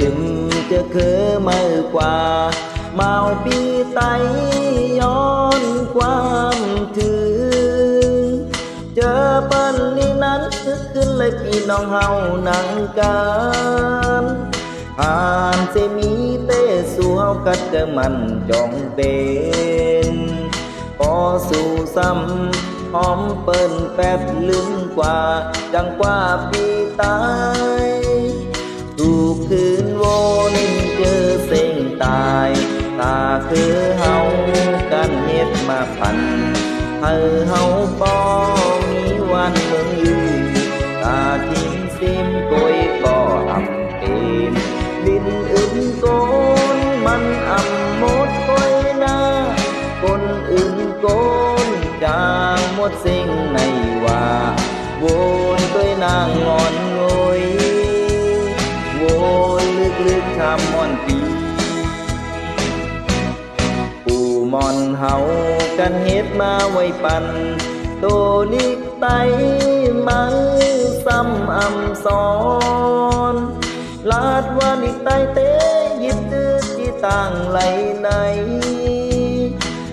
ลืมจะคือมือกว่า เมาปีไตย้อนความถึงเจอเปิ้นนี่นั้นนึกขึ้นเลยพี่น้องเฮาหนังกันผ่านเสมีเตสู่เฮากัดเจอมันจองเป็นพอสู่ซ้ำหอมเปิ้นแป๊บลืมกว่าจังกว่าปีตา ให้เฮาป้อมีวันมืองอยู่ตาทิมซิมโกยก็อำเต็มดินอื่นโกนมันอำหมดโกยนาคนอื่นโกนจางหมดสิ่งในว่าวนตัวนางงอนงอยโวนลึกๆทำมอนปีปูมอนเฮา กันเฮ็ดมาไว้ปันโตลิกไตมังซ้ำอำสอนลาดว่านิกไตเตยิบตื้อที่ต่างไหลใน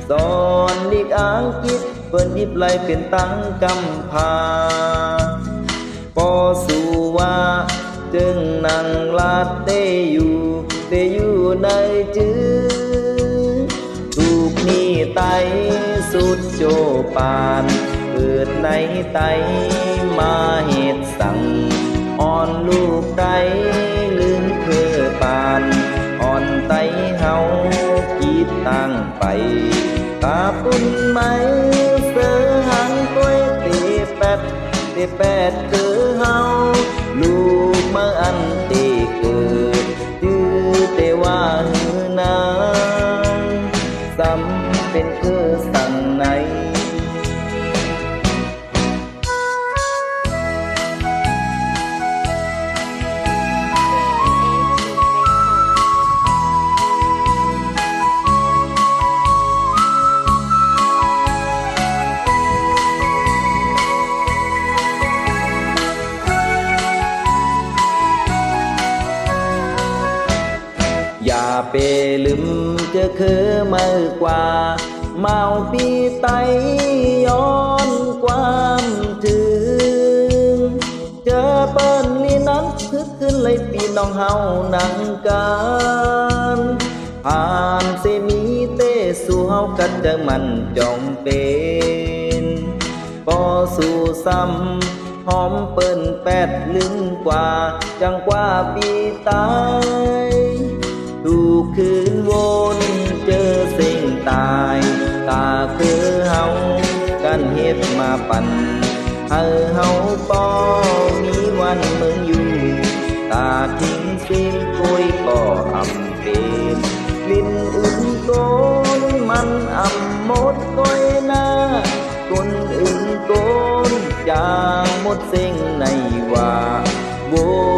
สอนลิกอ่างกิดเปิ้นยิบไหลเป็นตั้งกำพาปอสู่ว่าจึงนั่งลาดเตอยู่เตอยู่ในจื้อ ดโจปานเกิดในไตมาเหตุสั่ง อ่อนลูกไตลืมคือปาน อ่อนไตเฮาคิดตั้งไปกาปุ่นไหมเสือหางกล้วยตีแปดตีแปดคือเฮาลูกมาอันตีเกิดจื้อแต่ว่าหือนางซ้ำ เป็นคือสั่งใน อย่าไปลืมจะคือมือกว่า เมาปีไตย้อนความถึง เจอเปิ้นนี่นั้นคึกขึ้นเลยพี่น้องเฮาหนังกันผ่านเสมีเตสู่เฮากัดจอมันจองเป็นพอสู่ซ้ำหอมเปิ้นแปดลึงกว่า จังกว่าปีตาย ถูกคืนวนเจอสิ่งตายตาคือเฮากันเฮ็ดมาปั่นให้เฮาปอมีวันเมืองอยู่ ตาทิ้งสิ้นกุยก็อำเป็นลิ้นอื่นโกนมันอำหมดก้อยหน้าคนอื่นโกนจางหมดสิ่งในว่าว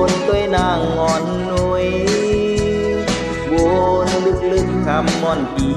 นตัวนางงอนนุยวน ลึกๆคำม่อนผี